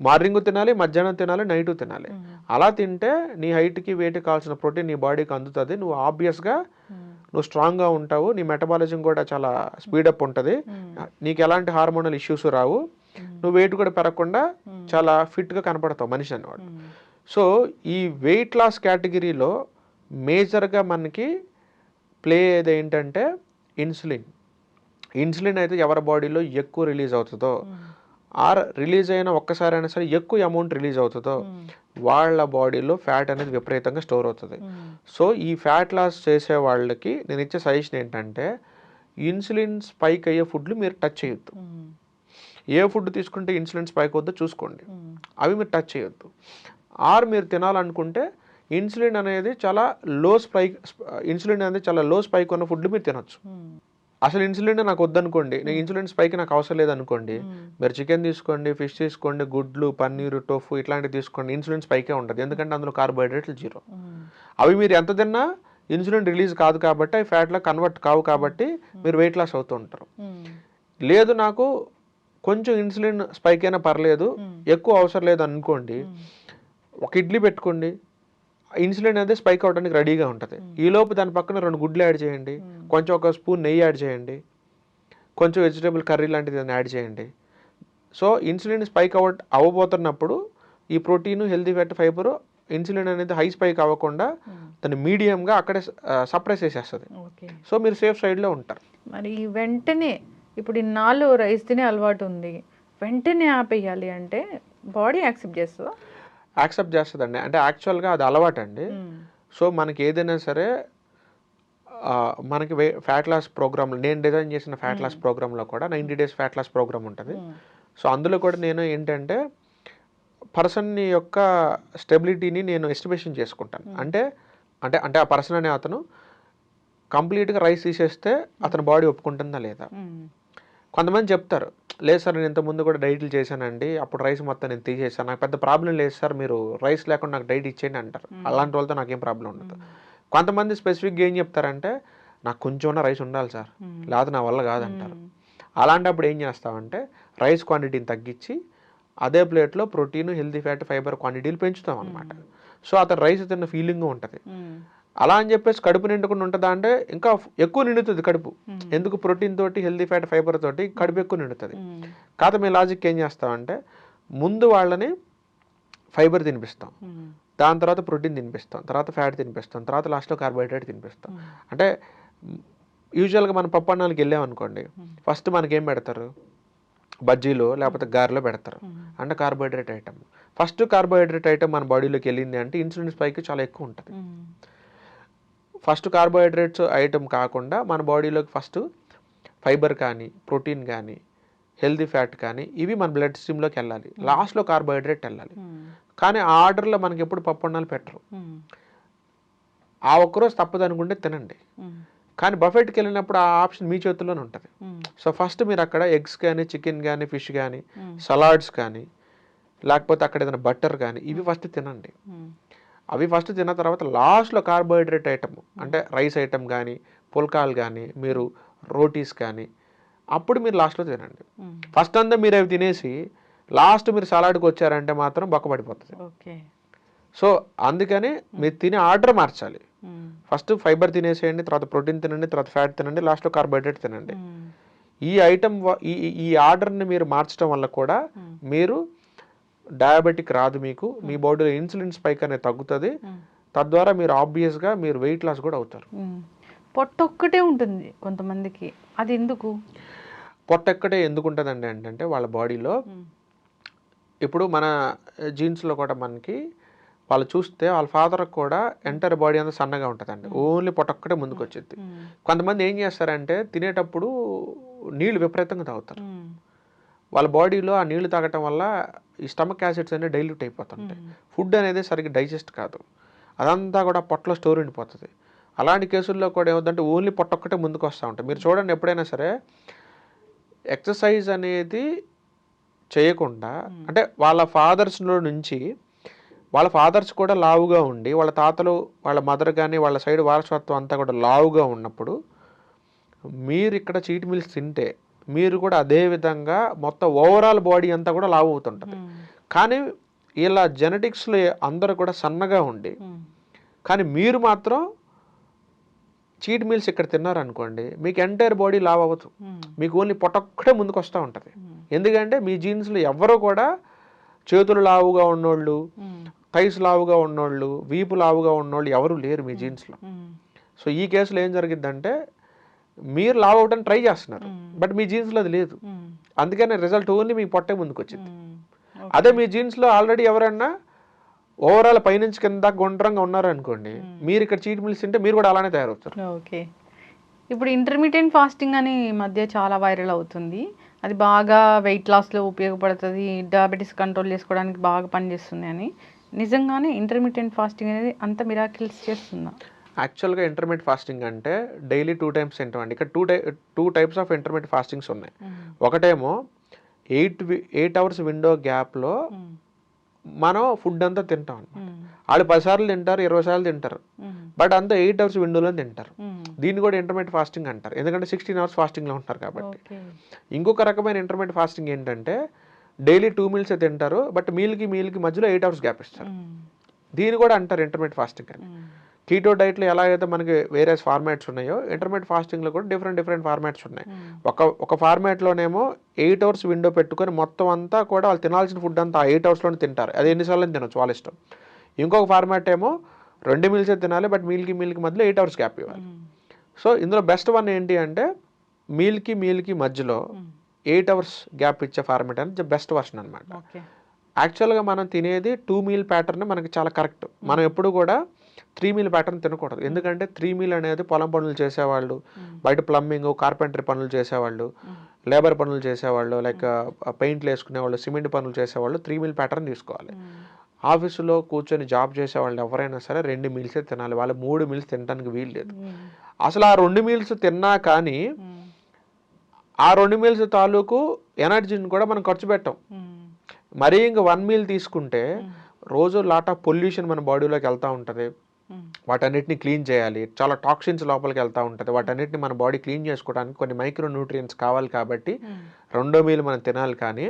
మార్నింగ్ తినాలి మధ్యాహ్నం తినాలి నైట్ తినాలి. అలా తింటే నీ హైట్కి వెయిట్కి కావాల్సిన ప్రోటీన్ నీ బాడీకి అందుతుంది. నువ్వు ఆబ్వియస్గా నువ్వు స్ట్రాంగ్గా ఉంటావు. నీ మెటబాలిజం కూడా చాలా స్పీడప్ ఉంటుంది. నీకు ఎలాంటి హార్మోనల్ ఇష్యూస్ రావు. నువ్వు వెయిట్ కూడా పెరగకుండా చాలా ఫిట్గా కనపడతావు మనిషి అన్నవాడు సో ఈ వెయిట్ లాస్ కేటగిరీలో మేజర్గా మనకి ప్లే అయ్యేది ఏంటంటే ఇన్సులిన్ ఇన్సులిన్ అయితే ఎవరి బాడీలో ఎక్కువ రిలీజ్ అవుతుందో. ఆర్ రిలీజ్ అయిన ఒక్కసారైనా సరే ఎక్కువ అమౌంట్ రిలీజ్ అవుతుందో వాళ్ళ బాడీలో ఫ్యాట్ అనేది విపరీతంగా స్టోర్ అవుతుంది. సో ఈ ఫ్యాట్ లాస్ చేసే వాళ్ళకి నేను ఇచ్చే సజెషన్ ఏంటంటే ఇన్సులిన్ స్పైక్ అయ్యే ఫుడ్లు మీరు టచ్ చేయొద్దు. ఏ ఫుడ్ తీసుకుంటే ఇన్సులిన్ స్పైక్ అవుద్దో చూసుకోండి. అవి మీరు టచ్ చేయొద్దు. ఆర్ మీరు తినాలనుకుంటే ఇన్సులిన్ అనేది చాలా లో స్పైక్ ఇన్సులిన్ అనేది చాలా లో స్పైక్ ఉన్న ఫుడ్ మీరు తినొచ్చు. అసలు ఇన్సులిన్ నాకు వద్దనుకోండి. నేను ఇన్సులిన్ స్పైక్ నాకు అవసరం లేదనుకోండి. మీరు చికెన్ తీసుకోండి ఫిష్ తీసుకోండి గుడ్లు పన్నీరు టోఫు ఇట్లాంటివి తీసుకోండి. ఇన్సులిన్ స్పైకే ఉంటుంది. ఎందుకంటే అందులో కార్బోహైడ్రేట్లు జీరో. అవి మీరు ఎంత తిన్నా ఇన్సులిన్ రిలీజ్ కాదు కాబట్టి అవి ఫ్యాట్లో కన్వర్ట్ కావు కాబట్టి మీరు వెయిట్ లాస్ అవుతూ ఉంటారు. లేదు నాకు కొంచెం ఇన్సులిన్ స్పైక్ అయినా పర్లేదు ఎక్కువ అవసరం లేదు అనుకోండి ఒక ఇడ్లీ పెట్టుకోండి. ఇన్సులిన్ అనేది స్పైక్ అవడానికి రెడీగా ఉంటుంది. ఈ లోపు దాని పక్కన రెండు గుడ్లు యాడ్ చేయండి. కొంచెం ఒక స్పూన్ నెయ్యి యాడ్ చేయండి. కొంచెం వెజిటేబుల్ కర్రీ లాంటిది యాడ్ చేయండి. సో ఇన్సులిన్ స్పైక్ అవ అవ్వబోతున్నప్పుడు ఈ protein healthy fat fibre insulin అనేది హై స్పైక్ అవ్వకుండా దాన్ని మీడియంగా అక్కడే సప్రెస్ చేసేస్తుంది. ఓకే. సో మీరు సేఫ్ సైడ్లో ఉంటారు. మరి వెంటనే ఇప్పుడు ఇన్నాళ్ళు రైస్ తినే అలవాటు ఉంది. వెంటనే ఆపేయాలి అంటే బాడీ యాక్సెప్ట్ చేస్తుందా? యాక్సెప్ట్ చేస్తుందండి. అంటే యాక్చువల్గా అది అలవాటు అండి సో మనకి ఏదైనా సరే మనకి ఫ్యాట్ లాస్ ప్రోగ్రామ్ నేను డిజైన్ చేసిన ఫ్యాట్ లాస్ ప్రోగ్రాంలో కూడా ninety days fat loss program ఉంటుంది. సో అందులో కూడా నేను ఏంటంటే పర్సన్ యొక్క స్టెబిలిటీని నేను ఎస్టిమేషన్ చేసుకుంటాను. అంటే అంటే అంటే ఆ పర్సన్ అనే అతను కంప్లీట్గా రైస్ తీసేస్తే అతని బాడీ ఒప్పుకుంటుందా లేదా? కొంతమంది చెప్తారు లేదు సార్ నేను ఇంతకుముందు కూడా డైట్లు చేశానండి అప్పుడు రైస్ మొత్తం నేను తీసేసాను నాకు పెద్ద ప్రాబ్లం లేదు సార్ మీరు రైస్ లేకుండా నాకు డైట్ ఇచ్చేయండి అంటారు. అలాంటి వాళ్ళతో నాకేం ప్రాబ్లం ఉండదు. కొంతమంది స్పెసిఫిక్గా ఏం చెప్తారంటే నాకు కొంచెం రైస్ ఉండాలి సార్ లేకపోతే నా వల్ల కాదంటారు. అలాంటప్పుడు ఏం చేస్తామంటే రైస్ క్వాంటిటీని తగ్గించి అదే ప్లేట్లో ప్రోటీన్ హెల్తీ ఫ్యాట్ ఫైబర్ క్వాంటిటీలు పెంచుతాం అనమాట సో అతను రైస్ తిన్న ఫీలింగ్ ఉంటుంది. అలా అని చెప్పేసి కడుపు నిండకుండా ఉంటుందా అంటే ఇంకా ఎక్కువ నిండుతుంది కడుపు. ఎందుకు ప్రోటీన్ తోటి హెల్తీ ఫ్యాట్ ఫైబర్ తోటి కడుపు ఎక్కువ నిండుతుంది. కాకపోతే మీ లాజిక్ ఏం చేస్తామంటే ముందు వాళ్ళని ఫైబర్ తినిపిస్తాం. దాని తర్వాత ప్రోటీన్ తినిపిస్తాం తర్వాత ఫ్యాట్ తినిపిస్తాం తర్వాత లాస్ట్లో కార్బోహైడ్రేట్ తినిపిస్తాం. అంటే యూజువల్గా మనం పప్పు అన్నానికి వెళ్ళామనుకోండి ఫస్ట్ మనకి ఏం పెడతారు? బజ్జీలో లేకపోతే గారెలో పెడతారు. అంటే carbohydrate item. First carbohydrate item మన బాడీలోకి వెళ్ళింది అంటే ఇన్సులిన్ స్పైక్ చాలా ఎక్కువ ఉంటుంది. ఫస్ట్ కార్బోహైడ్రేట్స్ ఐటమ్ కాకుండా మన బాడీలోకి ఫస్ట్ ఫైబర్ కానీ ప్రోటీన్ కానీ హెల్తీ ఫ్యాట్ కానీ ఇవి మన బ్లడ్ స్ట్రీమ్లోకి వెళ్ళాలి. లాస్ట్లో కార్బోహైడ్రేట్ వెళ్ళాలి. కానీ ఆ ఆర్డర్లో మనకి ఎప్పుడు పప్పు అన్నాలు పెట్టరు ఆ ఒక్కరోజు తప్పదు అనుకుంటే తినండి. కానీ బఫెట్కి వెళ్ళినప్పుడు ఆ ఆప్షన్ మీ చేతుల్లోనే ఉంటుంది. సో ఫస్ట్ మీరు అక్కడ ఎగ్స్ కానీ చికెన్ కానీ ఫిష్ కానీ సలాడ్స్ కానీ లేకపోతే అక్కడ ఏదైనా బట్టర్ కానీ ఇవి ఫస్ట్ తినండి. అవి ఫస్ట్ తిన్న తర్వాత లాస్ట్లో కార్బోహైడ్రేట్ ఐటమ్ అంటే రైస్ ఐటమ్ కానీ పుల్కాలు కానీ మీరు రోటీస్ కానీ అప్పుడు మీరు లాస్ట్లో తినండి. ఫస్ట్ అంతా మీరు అవి తినేసి లాస్ట్ మీరు సలాడ్కి వచ్చారంటే మాత్రం బొక్కబడిపోతుంది ఓకే. సో అందుకని మీరు తినే ఆర్డర్ మార్చాలి. ఫస్ట్ ఫైబర్ తినేసేయండి తర్వాత ప్రోటీన్ తినండి తర్వాత ఫ్యాట్ తినండి లాస్ట్లో కార్బోహైడ్రేట్ తినండి. ఈ ఐటమ్ ఈ ఈ- ఈ ఆర్డర్ని మీరు మార్చడం వల్ల కూడా మీరు డయాబెటిక్ రాదు మీకు మీ బాడీలో ఇన్సులిన్ స్పైక్ అనేది తగ్గుతుంది. తద్వారా మీరు ఆబ్వియస్గా మీరు వెయిట్ లాస్ కూడా అవుతారు. మ్మ్. పొట్ట ఒక్కటే ఉంటుంది కొంతమందికి. అది ఎందుకు? పొట్ట ఎక్కడే ఎందుకు ఉంటుందండి అంటే వాళ్ళ బాడీలో ఇప్పుడు మన జీన్స్లో కూడా మనకి వాళ్ళు చూస్తే వాళ్ళ ఫాదర్కి కూడా ఎంటైర్ బాడీ అంతా సన్నగా ఉంటుందండి. ఓన్లీ పొట్ట ఒక్కటే ముందుకు వచ్చింది. కొంతమంది ఏం చేస్తారంటే తినేటప్పుడు నీళ్ళు విపరీతంగా తాగుతారు. వాళ్ళ బాడీలో ఆ నీళ్ళు తాగటం వల్ల ఈ స్టమక్ యాసిడ్స్ అనేవి డైల్యూట్ అయిపోతుంటాయి. ఫుడ్ అనేది సరిగ్గా డైజెస్ట్ కాదు. అదంతా కూడా పొట్టలో స్టోర్ ఉండిపోతుంది. అలాంటి కేసుల్లో కూడా ఏమవుతుందంటే ఓన్లీ పొట్ట ఒక్కటే ముందుకు వస్తూ ఉంటాయి మీరు చూడండి ఎప్పుడైనా సరే ఎక్సర్సైజ్ అనేది చేయకుండా అంటే వాళ్ళ ఫాదర్స్లో నుంచి వాళ్ళ ఫాదర్స్ కూడా లావుగా ఉండి వాళ్ళ తాతలు వాళ్ళ మదర్ కానీ వాళ్ళ సైడ్ వారసత్వం అంతా కూడా లావుగా ఉన్నప్పుడు మీరు ఇక్కడ చీట్ మిల్స్ తింటే మీరు కూడా అదే విధంగా మొత్తం ఓవరాల్ బాడీ అంతా కూడా లావు అవుతుంటుంది. కానీ ఇలా జెనెటిక్స్లో అందరూ కూడా సన్నగా ఉండి. కానీ మీరు మాత్రం చీట్ మీల్స్ ఇక్కడ తిన్నారనుకోండి మీకు ఎంటైర్ బాడీ లావ్ అవ్వదు. మీకు ఓన్లీ పొట్టొక్కటే ముందుకు వస్తూ ఉంటుంది. ఎందుకంటే మీ జీన్స్లో ఎవరు కూడా చేతులు లావుగా ఉన్నోళ్ళు. థైస్ లావుగా ఉన్నోళ్ళు వీపు లావుగా ఉన్నోళ్ళు ఎవరు లేరు మీ జీన్స్లో. సో ఈ కేసులో ఏం జరిగిద్దంటే మీరు లావ్ అవడానికి ట్రై చేస్తున్నారు. బట్ మీ జీన్స్లో అది లేదు. అందుకనే రిజల్ట్ ఓన్లీ మీ పొట్టే ముందుకు వచ్చింది. అదే మీ జీన్స్లో ఆల్రెడీ ఎవరన్నా ఓవరాల్ పైనుంచి కింద గుండ్రంగా ఉన్నారనుకోండి మీరు ఇక్కడ చీట్ మిల్స్ తింటే మీరు కూడా అలానే తయారవుతారు. ఓకే. ఇప్పుడు ఇంటర్మీడియట్ ఫాస్టింగ్ అని మధ్య చాలా వైరల్ అవుతుంది. అది బాగా వెయిట్ లాస్లో ఉపయోగపడుతుంది డయాబెటీస్ కంట్రోల్ చేసుకోవడానికి బాగా పనిచేస్తుంది అని. నిజంగానే ఇంటర్మీడియట్ ఫాస్టింగ్ అనేది అంత మిరాకిల్స్ చేస్తుందా? యాక్చువల్గా ఇంటర్మీడియట్ ఫాస్టింగ్ అంటే డైలీ టూ టైమ్స్ తింటామండి. ఇక్కడ two tie two types of intermediate fastings ఉన్నాయి. ఒకటేమో ఎయిట్ ఎయిట్ అవర్స్ విండో గ్యాప్లో మనం ఫుడ్ అంతా తింటాం వాళ్ళు పది సార్లు తింటారు ఇరవై సార్లు తింటారు. బట్ అంతా ఎయిట్ అవర్స్ విండోలో తింటారు. దీన్ని కూడా ఇంటర్మీడియట్ ఫాస్టింగ్ అంటారు. ఎందుకంటే సిక్స్టీన్ అవర్స్ ఫాస్టింగ్లో ఉంటారు కాబట్టి. ఇంకొక రకమైన ఇంటర్మీడియట్ ఫాస్టింగ్ ఏంటంటే డైలీ టూ మీల్స్ తింటారు బట్ మీల్కి మీల్కి మధ్యలో ఎయిట్ అవర్స్ గ్యాప్ ఇస్తారు. దీన్ని కూడా అంటారు ఇంటర్మీడియట్ ఫాస్టింగ్ అని. కీటో డైట్లో ఎలాగైతే మనకి వేరే ఫార్మాట్స్ ఉన్నాయో ఇంటర్మీడియట్ ఫాస్టింగ్లో కూడా డిఫరెంట్ డిఫరెంట్ ఫార్మాట్స్ ఉన్నాయి. ఒక ఒక ఫార్మాట్లోనేమో ఎయిట్ అవర్స్ విండో పెట్టుకొని మొత్తం అంతా కూడా వాళ్ళు తినాల్సిన ఫుడ్ అంతా ఆ ఎయిట్ అవర్స్లోనే తింటారు. అది ఎన్నిసార్లు తినొచ్చు వాళ్ళ ఇష్టం. ఇంకొక ఫార్మాట్ ఏమో రెండు మీల్సే తినాలి బట్ మీల్కి మీల్కి మధ్యలో ఎయిట్ అవర్స్ గ్యాప్ ఇవ్వాలి. సో ఇందులో బెస్ట్ వన్ ఏంటి అంటే మీల్కి మీల్కి మధ్యలో ఎయిట్ అవర్స్ గ్యాప్ ఇచ్చే ఫార్మాట్ అనేది బెస్ట్ వర్షన్ అనమాట యాక్చువల్గా మనం తినేది టూ మీల్ ప్యాటర్న్ మనకి చాలా కరెక్ట్ మనం ఎప్పుడు కూడా త్రీ మీల్ ప్యాటర్న్ తినకూడదు. ఎందుకంటే త్రీ మీల్ అనేది పొలం పనులు చేసేవాళ్ళు బయట ప్లంబింగ్ కార్పెంటరీ పనులు చేసేవాళ్ళు లేబర్ పనులు చేసేవాళ్ళు లైక్ పెయింట్లు వేసుకునేవాళ్ళు సిమెంట్ పనులు చేసేవాళ్ళు త్రీ మీల్ ప్యాటర్న్ తీసుకోవాలి. ఆఫీసులో కూర్చొని జాబ్ చేసేవాళ్ళు ఎవరైనా సరే రెండు మీల్సే తినాలి. వాళ్ళు మూడు మీల్స్ తినడానికి వీలు లేదు. అసలు ఆ రెండు మీల్స్ తిన్నా కానీ ఆ రెండు మీల్స్ తాలూకు ఎనర్జీని కూడా మనం ఖర్చు పెట్టాం. మరీ ఇంక వన్ మీల్ తీసుకుంటే రోజు లాట్ ఆఫ్ పొల్యూషన్ మన బాడీలోకి వెళ్తూ ఉంటుంది. వాటన్నిటిని క్లీన్ చేయాలి. చాలా టాక్సిన్స్ లోపలికి వెళ్తూ ఉంటుంది. వాటన్నిటిని మన బాడీ క్లీన్ చేసుకోవడానికి కొన్ని మైక్రో న్యూట్రియంట్స్ కావాలి కాబట్టి రెండో మీల్ మనం తినాలి కానీ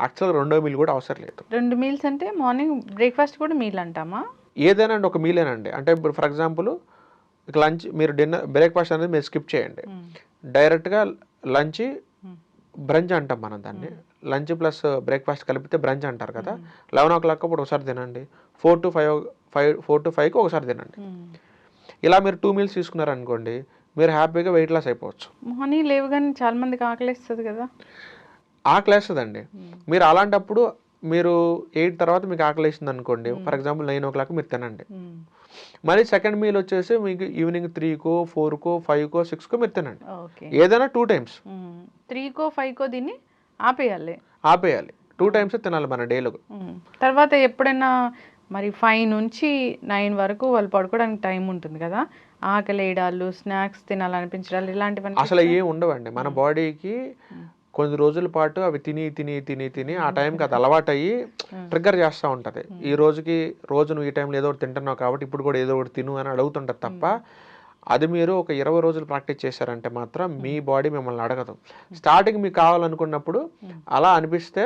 యాక్చువల్గా రెండో మీల్ కూడా అవసరం లేదు. రెండు మీల్స్ అంటే మార్నింగ్ బ్రేక్ఫాస్ట్ కూడా మీల్ అంటామా? ఏదైనా ఒక మీలేనండి. అంటే ఇప్పుడు ఫర్ ఎగ్జాంపుల్ లంచ్ మీరు డిన్నర్ బ్రేక్ఫాస్ట్ అనేది మీరు స్కిప్ చేయండి. డైరెక్ట్గా లంచ్ బ్రంచ్ అంటాం మనం దాన్ని. లంచ్ ప్లస్ బ్రేక్ఫాస్ట్ కలిపితే బ్రంచ్ అంటారు కదా. లెవెన్ ఓ క్లాక్ అప్పుడు ఒకసారి తినండి. Four to five five four to ఫైవ్కి ఒకసారి తినండి. ఇలా మీరు టూ మీల్స్ తీసుకున్నారనుకోండి మీరు హ్యాపీగా వెయిట్ లాస్ అయిపోవచ్చు. మార్నింగ్ లేవగానే చాలా మందికి ఆకలిస్తుంది కదా. ఆకలి వేస్తుందండి. మీరు అలాంటప్పుడు మీరు ఎయిట్ తర్వాత మీకు ఆకలి వేసింది అనుకోండి for example nine o'clock మీరు తినండి. మళ్ళీ సెకండ్ మీల్ వచ్చేసి మీకు ఈవినింగ్ త్రీకో ఫోర్కో ఫైవ్కో సిక్స్కో మీరు తినండి. ఏదైనా టూ టైమ్స్. త్రీకో ఫైవ్కో దీన్ని ఆపేయాలి. ఆపేయాలి. టూ టైమ్స్ తినాలి మన డేలో. తర్వాత ఎప్పుడైనా మరి ఫైవ్ నుంచి నైన్ వరకు వాళ్ళు పడుకోవడానికి టైం ఉంటుంది కదా. ఆకలి వేయడాలు స్నాక్స్ తినాలనిపించడాలు ఇలాంటివన్నీ అసలు ఏం ఉండవండి. మన బాడీకి కొన్ని రోజుల పాటు అవి తిని తిని తిని తిని ఆ టైంకి అది అలవాటు అయ్యి ట్రిగ్గర్ చేస్తూ ఉంటుంది. ఈ రోజుకి రోజు నువ్వు ఈ టైంలో ఏదో ఒకటి తింటున్నావు కాబట్టి ఇప్పుడు కూడా ఏదో ఒకటి తిను అని అడుగుతుంటుంది తప్ప అది మీరు ఒక ఇరవై రోజులు ప్రాక్టీస్ చేశారంటే మాత్రం మీ బాడీ మిమ్మల్ని అడగదు. స్టార్టింగ్ మీకు కావాలనుకున్నప్పుడు అలా అనిపిస్తే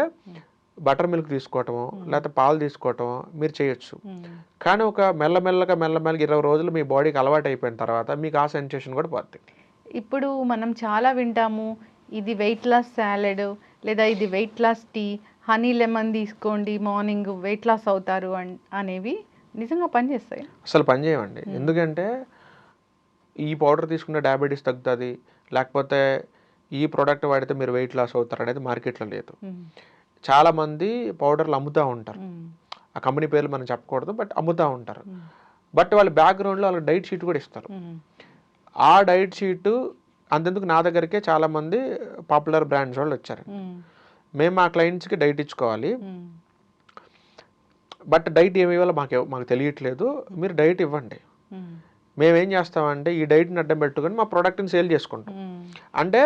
బటర్ మిల్క్ తీసుకోవటము లేకపోతే పాలు తీసుకోవటము మీరు చేయొచ్చు. కానీ ఒక మెల్లమెల్లగా మెల్లమెల్లగా ఇరవై రోజులు మీ బాడీకి అలవాటు అయిపోయిన తర్వాత మీకు ఆ సెన్సేషన్ కూడా పోతుంది ఇప్పుడు మనం చాలా వింటాము ఇది వెయిట్ లాస్ సాలెడ్ లేదా ఇది weight loss tea honey lemon తీసుకోండి మార్నింగ్ వెయిట్ లాస్ అవుతారు అన్- అనేవి నిజంగా పనిచేస్తాయి? అసలు పని చేయమండి ఎందుకంటే ఈ పౌడర్ తీసుకుంటే డయాబెటీస్ తగ్గుతుంది లేకపోతే ఈ ప్రోడక్ట్ వాడితే మీరు వెయిట్ లాస్ అవుతారు అనేది మార్కెట్లో లేదు. చాలామంది పౌడర్లు అమ్ముతూ ఉంటారు. ఆ కంపెనీ పేర్లు మనం చెప్పకూడదు బట్ అమ్ముతూ ఉంటారు. బట్ వాళ్ళ బ్యాక్గ్రౌండ్లో వాళ్ళకి డైట్ షీట్ కూడా ఇస్తారు. ఆ డైట్ షీట్ అంతెందుకు నా దగ్గరికే చాలామంది పాపులర్ బ్రాండ్స్ వాళ్ళు వచ్చారు. మేము. మా క్లయింట్స్కి డైట్ ఇచ్చుకోవాలి. బట్ డైట్ ఏమి ఇవ్వాలో మాకు మాకు తెలియట్లేదు. మీరు డైట్ ఇవ్వండి. మేము ఏం చేస్తామంటే ఈ డైట్ని అడ్డం పెట్టుకొని మా ప్రోడక్ట్ని సేల్ చేసుకుంటాం. అంటే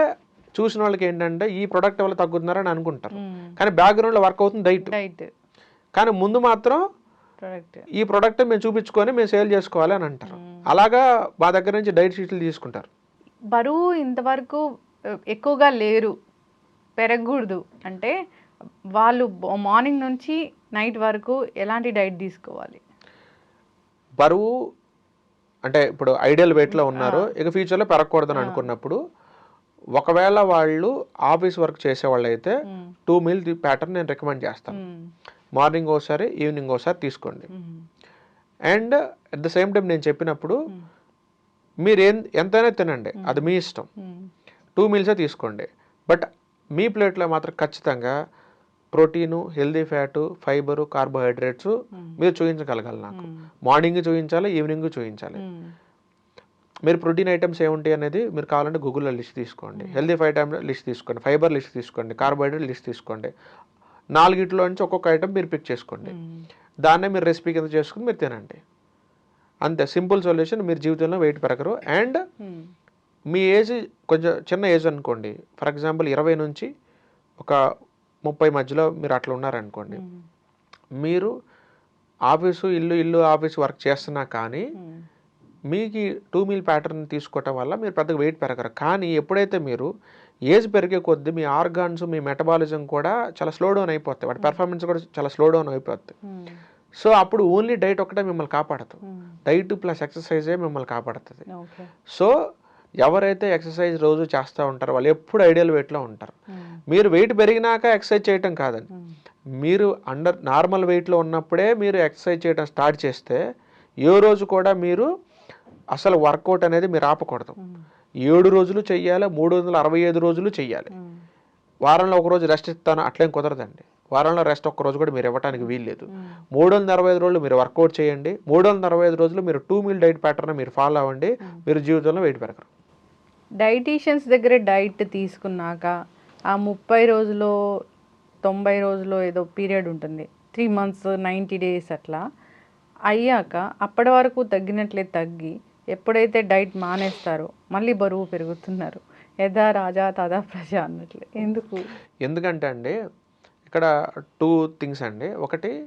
చూసిన వాళ్ళకి ఏంటంటే ఈ ప్రోడక్ట్ వల్ల తగ్గుతున్నారని అనుకుంటారు. కానీ బ్యాక్గ్రౌండ్లో వర్క్ అవుతుంది డైట్. డైట్. కానీ ముందు మాత్రం ఈ ప్రోడక్ట్ మేము చూపించుకొని మేము సేల్ చేసుకోవాలి అని అంటారు. అలాగా మా దగ్గర నుంచి డైట్ షీట్లు తీసుకుంటారు. బరువు ఇంతవరకు ఎక్కువగా లేరు పెరగకూడదు. అంటే వాళ్ళు మార్నింగ్ నుంచి నైట్ వరకు ఎలాంటి డైట్ తీసుకోవాలి? బరువు అంటే ఇప్పుడు ఐడియల్ వెయిట్లో ఉన్నారు. ఇక ఫ్యూచర్లో పెరగకూడదని అనుకున్నప్పుడు ఒకవేళ వాళ్ళు ఆఫీస్ వర్క్ చేసే వాళ్ళు అయితే టూ మీల్ ప్యాటర్న్ నేను రికమెండ్ చేస్తాను. మార్నింగ్ ఒకసారి ఈవినింగ్ ఒకసారి తీసుకోండి. And at the same time నేను చెప్పినప్పుడు మీరు ఏం ఎంతైనా తినండి. అది మీ ఇష్టం. టూ మీల్సే తీసుకోండి. బట్ మీ ప్లేట్లో మాత్రం ఖచ్చితంగా protein healthy fat fiber carbohydrates మీరు చూపించగలగాలి నాకు. మార్నింగ్ చూపించాలి ఈవినింగ్ చూపించాలి మీరు ప్రోటీన్ ఐటమ్స్ ఏముంటాయి అనేది మీరు కావాలంటే గూగుల్లో లిస్ట్ తీసుకోండి. హెల్దీ ఐటమ్ లిస్ట్ తీసుకోండి ఫైబర్ లిస్ట్ తీసుకోండి కార్బోహైడ్రేట్ లిస్ట్ తీసుకోండి. నాలుగిట్లో నుంచి ఒక్కొక్క ఐటమ్ మీరు పిక్ చేసుకోండి. దాన్నే మీరు రెసిపీ కింద చేసుకుని మీరు తినండి. అంతే సింపుల్ సొల్యూషన్ మీరు జీవితంలో వెయిట్ పెరగరు. అండ్ మీ ఏజ్ కొంచెం చిన్న ఏజ్ అనుకోండి. ఫర్ ఎగ్జాంపుల్ ఇరవై నుంచి ఒక ముప్పై మధ్యలో మీరు అట్లా ఉన్నారనుకోండి. మీరు ఆఫీసు ఇల్లు ఇల్లు ఆఫీస్ వర్క్ చేస్తున్నా కానీ మీకు టూ మీల్ ప్యాటర్న్ తీసుకోవటం వల్ల మీరు పెద్దగా వెయిట్ పెరగరు. కానీ ఎప్పుడైతే మీరు ఏజ్ పెరిగే కొద్దీ మీ ఆర్గాన్స్ మీ మెటబాలిజం కూడా చాలా స్లో డౌన్ అయిపోతాయి. వాటి పెర్ఫార్మెన్స్ కూడా చాలా స్లో డౌన్ అయిపోతుంది సో అప్పుడు ఓన్లీ డైట్ ఒకటే మిమ్మల్ని కాపాడదు. డైట్ ప్లస్ ఎక్సర్సైజే మిమ్మల్ని కాపాడుతుంది. సో ఎవరైతే ఎక్సర్సైజ్ రోజు చేస్తూ ఉంటారో వాళ్ళు ఎప్పుడు ఐడియల్ వెయిట్లో ఉంటారు. మీరు వెయిట్ పెరిగినాక ఎక్సర్సైజ్ చేయటం కాదండి. మీరు అండర్ నార్మల్ వెయిట్లో ఉన్నప్పుడే మీరు ఎక్సర్సైజ్ చేయడం స్టార్ట్ చేస్తే ఏ రోజు కూడా మీరు అసలు వర్కౌట్ అనేది మీరు ఆపకూడదు. ఏడు రోజులు చెయ్యాలి మూడు వందల అరవై ఐదు రోజులు చెయ్యాలి. వారంలో ఒక రోజు రెస్ట్ ఇస్తాను అట్లేం కుదరదండి. వారంలో రెస్ట్ ఒక్క రోజు కూడా మీరు ఇవ్వడానికి వీల్లేదు మూడు వందల అరవై ఐదు రోజులు మీరు వర్కౌట్ చేయండి. మూడు వందల అరవై ఐదు రోజులు మీరు టూ మీల్ డైట్ ప్యాటర్న్ మీరు ఫాలో అవ్వండి. మీరు జీవితంలో వెయిట్ పెరగరు. డైటీషియన్స్ దగ్గర డైట్ తీసుకున్నాక ఆ ముప్పై రోజులో తొంభై రోజులో ఏదో పీరియడ్ ఉంటుంది. త్రీ మంత్స్ నైంటీ డేస్ అట్లా అయ్యాక అప్పటి వరకు తగ్గినట్లే తగ్గి ఎప్పుడైతే డైట్ మానేస్తారో మళ్ళీ బరువు పెరుగుతున్నారు. యథా రాజా తదా ప్రజ అన్నట్లే. ఎందుకు? ఎందుకంటే అండి ఇక్కడ టూ థింగ్స్ అండి. ఒకటి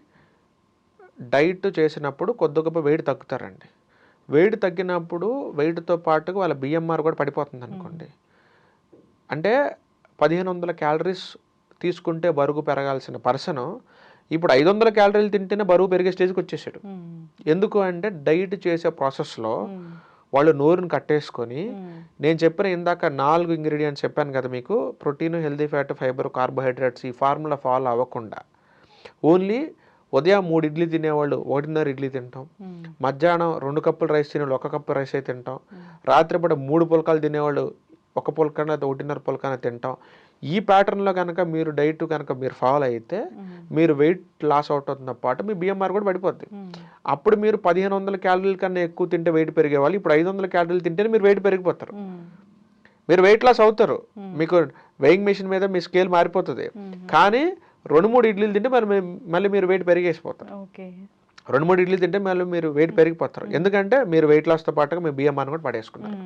డైట్ చేసినప్పుడు కొద్ది గొప్ప వెయిట్ తగ్గుతారండి. వెయిట్ తగ్గినప్పుడు వెయిట్తో పాటుగా వాళ్ళ బిఎంఆర్ కూడా పడిపోతుంది అనుకోండి. అంటే పదిహేను వందల క్యాలరీస్ తీసుకుంటే బరువు పెరగాల్సిన పర్సన్ ఇప్పుడు ఐదు వందల క్యాలరీలు తింటేనే బరువు పెరిగే స్టేజ్కి వచ్చేసాడు. ఎందుకు అంటే డైట్ చేసే ప్రాసెస్లో వాళ్ళు నోరుని కట్టేసుకొని నేను చెప్పిన ఇందాక నాలుగు ఇంగ్రీడియంట్స్ చెప్పాను కదా మీకు protein healthy fat fiber carbohydrates ఈ ఫార్ములా ఫాలో అవ్వకుండా. ఓన్లీ ఉదయం మూడు ఇడ్లీ తినేవాళ్ళు ఒకటిన్నర ఇడ్లీ తింటాం. మధ్యాహ్నం రెండు కప్పులు రైస్ తినేవాళ్ళు ఒక కప్పు రైస్ అయితే తింటాం రాత్రిపూట మూడు పుల్కాలు తినేవాళ్ళు ఒక పుల్కన ఒకటిన్నర పుల్కన తింటాం. ఈ ప్యాటర్న్లో కనుక మీరు డైట్ కనుక మీరు ఫాలో అయితే మీరు వెయిట్ లాస్ అవుతుందో పాటు మీ బిఎంఆర్ కూడా పడిపోద్ది. అప్పుడు మీరు పదిహేను వందల క్యాలరీల కన్నా ఎక్కువ తింటే వెయిట్ పెరిగే వాళ్ళు ఇప్పుడు ఐదు వందల క్యాలరీలు తింటేనే మీరు వెయిట్ పెరిగిపోతారు. మీరు వెయిట్ లాస్ అవుతారు. మీకు వెయింగ్ మెషిన్ మీద మీ స్కేల్ మారిపోతుంది. కానీ రెండు మూడు ఇడ్లీలు తింటే మరి మళ్ళీ మీరు వెయిట్ పెరిగేసిపోతారు. ఓకే. రెండు మూడు ఇడ్లీలు తింటే మళ్ళీ మీరు వెయిట్ పెరిగిపోతారు. ఎందుకంటే మీరు వెయిట్ లాస్తో పాటుగా మీ బిఎంఆర్ కూడా పడేసుకున్నారు.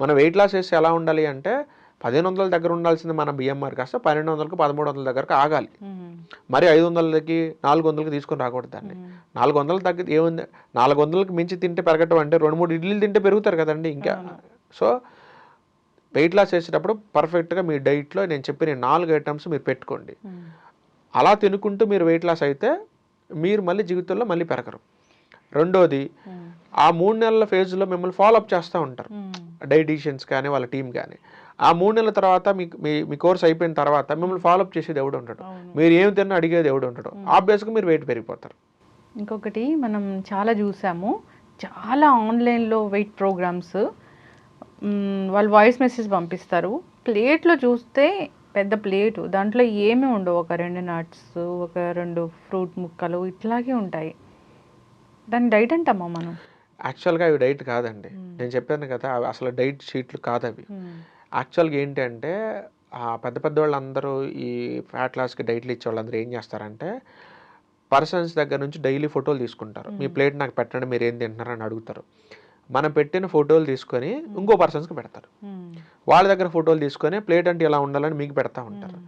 మనం వెయిట్ లాస్ చేస్తే ఎలా ఉండాలి అంటే పదిహేను వందల దగ్గర ఉండాల్సింది మన బిఎంఆర్ కాస్త పన్నెండు వందలకు పదమూడు వందల దగ్గరకు ఆగాలి. మరి ఐదు వందలకి నాలుగు వందలకి తీసుకొని రాకూడదు దాన్ని. నాలుగు వందలు తగ్గి ఏముంది? నాలుగు వందలకి మించి తింటే పెరగటం అంటే రెండు మూడు ఇడ్లీలు తింటే పెరుగుతారు కదండి ఇంకా. సో వెయిట్ లాస్ చేసేటప్పుడు పర్ఫెక్ట్గా మీ డైట్లో నేను చెప్పిన నాలుగు ఐటమ్స్ మీరు పెట్టుకోండి. అలా తినుకుంటూ మీరు వెయిట్ లాస్ అయితే మీరు మళ్ళీ జీవితంలో మళ్ళీ పెరగరు. రెండోది ఆ మూడు నెలల ఫేజ్లో మిమ్మల్ని ఫాలో అప్ చేస్తూ ఉంటారు. డైటీషియన్స్ కానీ వాళ్ళ టీం కానీ. ఆ మూడు నెలల తర్వాత మీకు మీ మీ కోర్స్ అయిపోయిన తర్వాత మిమ్మల్ని ఫాలోఅప్ చేసేది ఎవడు ఉంటాడు. మీరు ఏం తిన్నా అడిగేది ఎవడు ఉంటాడు ఆబ్వియస్గా మీరు వెయిట్ పెరిగిపోతారు. ఇంకొకటి మనం చాలా చూసాము చాలా ఆన్లైన్లో వెయిట్ ప్రోగ్రామ్స్ వాళ్ళు వాయిస్ మెసేజ్ పంపిస్తారు. ప్లేట్లో చూస్తే పెద్ద ప్లేటు. దాంట్లో ఏమీ ఉండవు. ఒక రెండు నట్స్ ఒక రెండు ఫ్రూట్ ముక్కలు ఇట్లాగే ఉంటాయి. దాని డైట్ అంటామా మనం? యాక్చువల్గా అవి డైట్ కాదండి. నేను చెప్పాను కదా అవి అసలు డైట్ షీట్లు కాదు అవి యాక్చువల్గా ఏంటి అంటే ఆ పెద్ద పెద్ద వాళ్ళందరూ ఈ ఫ్యాట్ లాస్కి డైట్లు ఇచ్చే వాళ్ళందరూ ఏం చేస్తారంటే పర్సన్స్ దగ్గర నుంచి డైలీ ఫోటోలు తీసుకుంటారు. మీ ప్లేట్ నాకు పెట్టండి మీరు ఏం తింటున్నారు అని అడుగుతారు. మనం పెట్టిన ఫోటోలు తీసుకొని ఇంకో పర్సన్స్కి పెడతారు. వాళ్ళ దగ్గర ఫోటోలు తీసుకొని ప్లేట్ అంటే ఇలా ఉండాలని మీకు పెడతా ఉంటారు.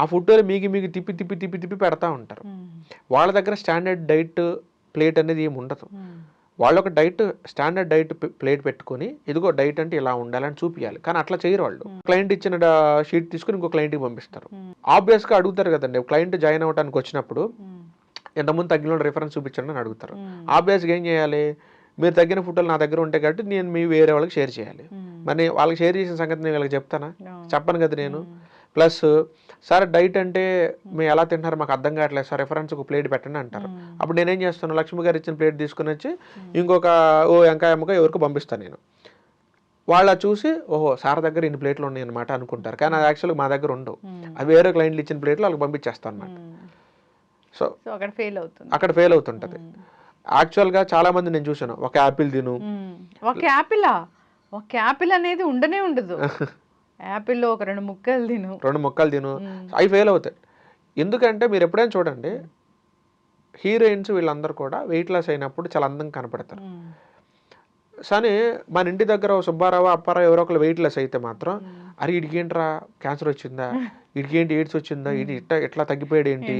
ఆ ఫోటోలు మీకు మీకు తిప్పి తిప్పి తిప్పి తిప్పి పెడతా ఉంటారు. వాళ్ళ దగ్గర స్టాండర్డ్ డైట్ ప్లేట్ అనేది ఏమి ఉండదు. వాళ్ళు ఒక డైట్ స్టాండర్డ్ డైట్ ప్లేట్ పెట్టుకొని ఇదిగో డైట్ అంటే ఇలా ఉండాలని చూపించాలి కానీ అట్లా చేయరు వాళ్ళు. క్లయింట్ ఇచ్చిన షీట్ తీసుకుని ఇంకో క్లయింట్కి పంపిస్తారు. ఆబ్వియస్గా అడుగుతారు కదండి. క్లయింట్ జాయిన్ అవ్వడానికి వచ్చినప్పుడు ఎంతమంది తగ్గిన రిఫరెన్స్ చూపించండి అని అడుగుతారు. ఆబ్వియస్గా ఏం చేయాలి? మీరు తగ్గిన ఫోటోలు నా దగ్గర ఉంటాయి కాబట్టి నేను మీ వేరే వాళ్ళకి షేర్ చేయాలి. మరి వాళ్ళకి షేర్ చేసిన సంగతి నేను వీళ్ళకి చెప్తానా? చెప్పను కదా నేను. ప్లస్ సార్ డైట్ అంటే మేము ఎలా తింటున్నారు మాకు అర్థం కావట్లేదు. సార్ రెఫరెన్స్ ఒక ప్లేట్ పెట్టండి అంటారు. అప్పుడు నేనేం చేస్తాను? లక్ష్మి గారు ఇచ్చిన ప్లేట్ తీసుకుని వచ్చి ఇంకొక ఓ ఎంకాయ అమ్మక ఎవరికి పంపిస్తాను నేను. వాళ్ళ చూసి ఓహో సార్ దగ్గర ఇన్ని ప్లేట్లు ఉన్నాయి అనమాట అనుకుంటారు. కానీ అది యాక్చువల్గా మా దగ్గర ఉండవు. అది వేరే క్లయింట్లు ఇచ్చిన ప్లేట్లు వాళ్ళకి పంపించేస్తాను అనమాట సో సో అక్కడ ఫెయిల్ అవుతుంది. అక్కడ ఫెయిల్ అవుతుంటది. యాక్చువల్గా చాలా మంది నేను చూసాను ఒక యాపిల్ తిను. ఒక యాపిలా? ఒక యాపిల్ అనేది ఉండనే ఉండదు. యాపిల్లో ఒక రెండు ముక్కలు తిను. రెండు మొక్కలు తిను. అవి ఫెయిల్ అవుతాయి. ఎందుకంటే మీరు ఎప్పుడైనా చూడండి హీరోయిన్స్ వీళ్ళందరూ కూడా వెయిట్ లాస్ అయినప్పుడు చాలా అందంగా కనపడతారు. కానీ మన ఇంటి దగ్గర సుబ్బారావు అప్పారావు ఎవరో ఒకరు వెయిట్ లెస్ అయితే మాత్రం అరే ఇడికి ఏంట్రా క్యాన్సర్ వచ్చిందా? ఇడికి ఏంటి ఎయిడ్స్ వచ్చిందా? ఇది ఇట్లా ఎట్లా తగ్గిపోయాడు ఏంటి?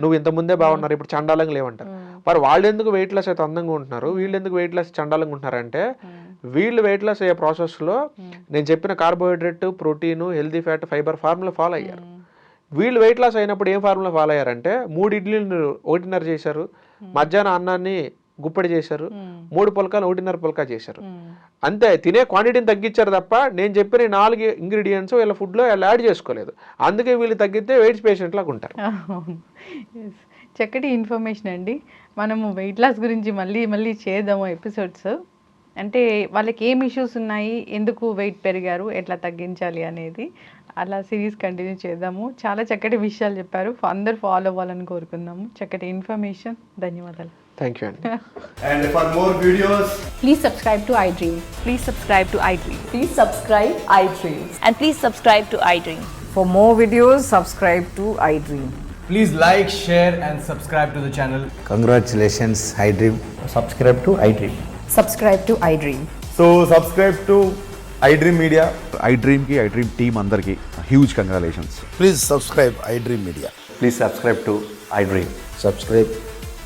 నువ్వు ఇంత ముందే బాగున్నారు ఇప్పుడు చండాలంగా లేవంటారు. మరి వాళ్ళు ఎందుకు వెయిట్ లాస్ అయితే అందంగా ఉంటున్నారు? వీళ్ళు ఎందుకు వెయిట్ లాస్ చండాలంగా ఉంటున్నారంటే వీళ్ళు వెయిట్ లాస్ అయ్యే ప్రాసెస్లో నేను చెప్పిన carbohydrate protein healthy fat fiber formula follow అయ్యారు. వీళ్ళు వెయిట్ లాస్ అయినప్పుడు ఏం ఫార్ములా ఫాలో అయ్యారంటే మూడు ఇడ్లీలు ఒకటిన్నర చేశారు. మధ్యాహ్నం అన్నాన్ని గుప్పడి చేశారు. మూడు పుల్కాలు ఒకటిన్నర పుల్కా చేశారు. అంతే తినే క్వాంటిటీని తగ్గించారు తప్ప నేను చెప్పిన నాలుగు ఇంగ్రీడియంట్స్ వీళ్ళ ఫుడ్లో వీళ్ళు యాడ్ చేసుకోలేదు. అందుకే వీళ్ళు తగ్గితే వెయిట్ పేషెంట్ లాగా ఉంటారు. చక్కటి ఇన్ఫర్మేషన్ అండి. మనము వెయిట్ లాస్ గురించి మళ్ళీ మళ్ళీ చేద్దాము ఎపిసోడ్స్ అంటే వాళ్ళకి ఏం ఇష్యూస్ ఉన్నాయి ఎందుకు వెయిట్ పెరిగారు ఎట్లా తగ్గించాలి అనేది అలా సిరీస్ కంటిన్యూ చేద్దాము. చాలా చక్కటి విషయాలు చెప్పారు. అందరు ఫాలో అవ్వాలని కోరుకుందాము. చక్కటి ఇన్ఫర్మేషన్ ధన్యవాదాలు. థ్యాంక్ యూ అండి And for more videos, Please subscribe to iDream. Please subscribe to iDream. Please subscribe iDream. And please subscribe to iDream. For more videos, subscribe to iDream. please like, share, and subscribe to the channel. Congratulations, iDream. subscribe to iDream. Subscribe to iDream. So, subscribe to iDream Media. I డ్రీమ్కి I dream team అందరికీ huge congratulations Please subscribe iDream Media. Please subscribe to iDream. Subscribe